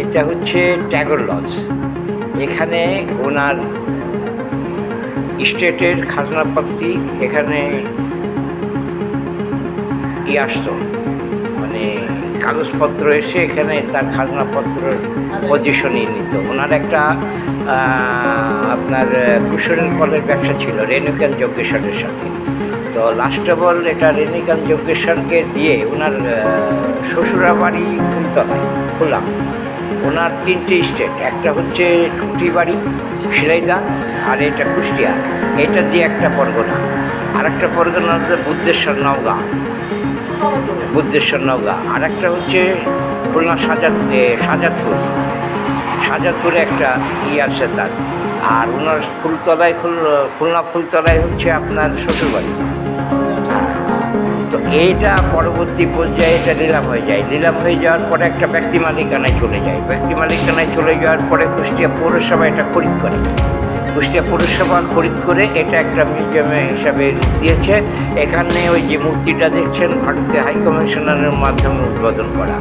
এটা হচ্ছে ট্যাগর লজ এখানে ওনার স্টেটের খাজনাপত্তি এখানে ই আসতো। মানে কাগজপত্র এসে এখানে তার খাজনাপত্রের পজিশনই নিত। ওনার একটা আপনার কুশনের কলের ব্যবসা ছিল, রেণুকান যজ্ঞেশ্বরের সাথে। তো লাস্ট অফ অল এটা রেণুকান যজ্ঞেশ্বরকে দিয়ে ওনার শ্বশুরা বাড়ি ফুলতলায় খোলা ওনার তিনটে স্টেট একটা হচ্ছে টুটি বাড়ি সিরাইদা আর এটা কুষ্টিয়া। এটা দিয়ে একটা পরগনা। আর একটা পরগনা হচ্ছে বুদ্ধেশ্বর নওগাঁ। বুদ্ধেশ্বর নওগাঁ। আর একটা হচ্ছে খুলনা সাজাদ এ, সাজাদপুর একটা ই আছে তার। আর ওনার ফুলতলায় ফুল, খুলনা ফুলতলায় হচ্ছে আপনার শ্বশুরবাড়ি। তো এইটা পরবর্তী পর্যায়ে এটা নিলাম হয়ে যায়। নিলাম হয়ে যাওয়ার পরে একটা ব্যক্তি মালিকানায় চলে যায়। ব্যক্তি মালিকানায় চলে যাওয়ার পরে কুষ্টিয়া পৌরসভা এটা খরিদ করে। কুষ্টিয়া পৌরসভা খরিদ করে এটা একটা মিউজিয়ামে হিসাবে দিয়েছে। এখানে ওই যে মূর্তিটা দেখছেন ভারতীয় হাই কমিশনারের মাধ্যমে উদ্বোধন করা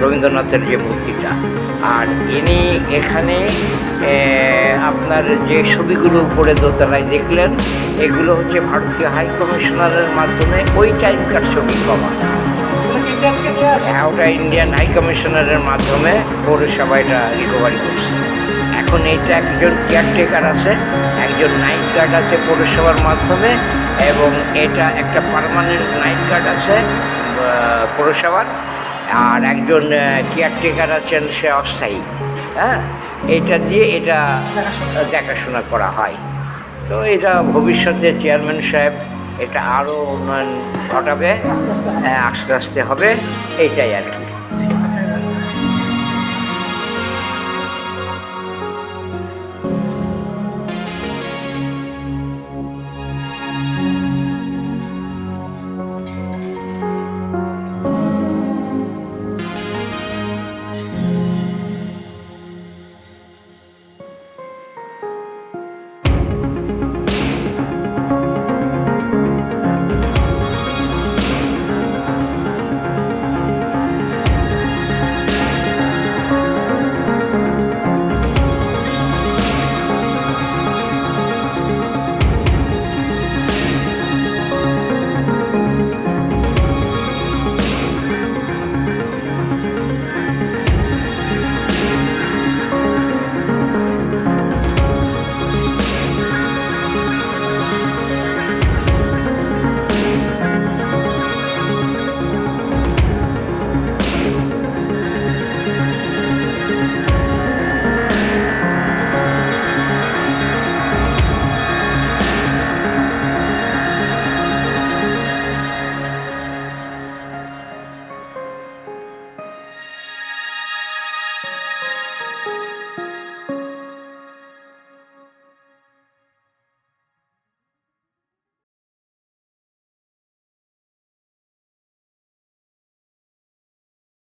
রবীন্দ্রনাথের যে মূর্তিটা। আর ইনি এখানে আপনার যে ছবিগুলো উপরে দোতলায় দেখলেন, এগুলো হচ্ছে ভারতীয় হাই কমিশনারের মাধ্যমে ওই টাইমকার ছবি পাওয়া হ্যাঁ ওটা ইন্ডিয়ান হাই কমিশনারের মাধ্যমে পৌরসভা এটা রিকভারি করছে। এখন এইটা একজন কেয়ারটেকার আছে, একজন নাইট গার্ড আছে পৌরসভার মাধ্যমে, এবং এটা একটা পার্মানেন্ট নাইট গার্ড আছে পৌরসভার, আর একজন কেয়ারটেকার আছেন, সে অস্থায়ী হ্যাঁ? এটা দিয়ে এটা দেখাশোনা করা হয়। তো এটা ভবিষ্যতে চেয়ারম্যান সাহেব এটা আরও উন্নয়ন ঘটাবে আস্তে আস্তে হবে, এইটাই আর কি।